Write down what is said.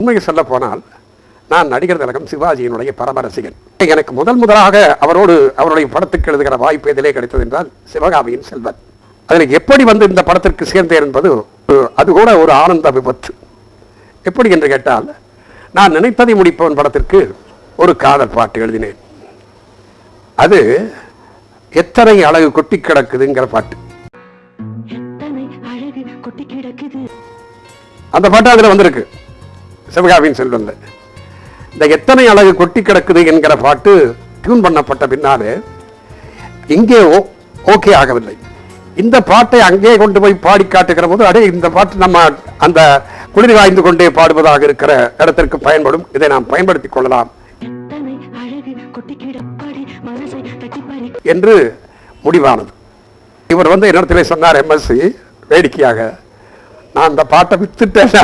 உண்மையை சொல்ல போனால் நான் நடிகர் திலகம் சிவாஜியினுடைய பரம ரசிகன் எனக்கு முதல் முதலாக அவரோடு அவருடைய படத்துக்கு எழுதுகிற வாய்ப்பு எதிலே கிடைத்தது என்றால் சிவகாமியின் செல்வன். அதில் எப்படி வந்து இந்த படத்திற்கு சேர்ந்தேன் என்பது அது கூட ஒரு ஆனந்த விபத்து. எப்படி என்று கேட்டால் நான் நினைத்ததை முடிப்பவன் படத்திற்கு ஒரு காதல் பாட்டு எழுதினேன். அது எத்தனை அழகு கொட்டி கிடக்குதுங்கிற பாட்டு. அந்த பாட்டு அதில் வந்திருக்கு. சிவகாமியின் செல்வன்ல இந்த எத்தனை அழகு கொட்டி கிடக்குது என்கிற பாட்டு டியூன் பண்ணப்பட்ட பின்னாலே இங்கே ஓகே ஆகவில்லை. இந்த பாட்டை அங்கே கொண்டு போய் பாடி காட்டுகிற போது அடே இந்த பாட்டு நம்ம அந்த குளிர் காய்ந்து கொண்டே பாடுவதாக இருக்கிற இடத்திற்கு பயன்படும். இதை நாம் பயன்படுத்திக் கொள்ளலாம். என்று முடிவானது. இவர் வந்து என்னிடத்திலே சொன்னார் எம்எஸ்சி வேடிக்கையாக நான் அந்த பாட்டை வித்துட்டேன்.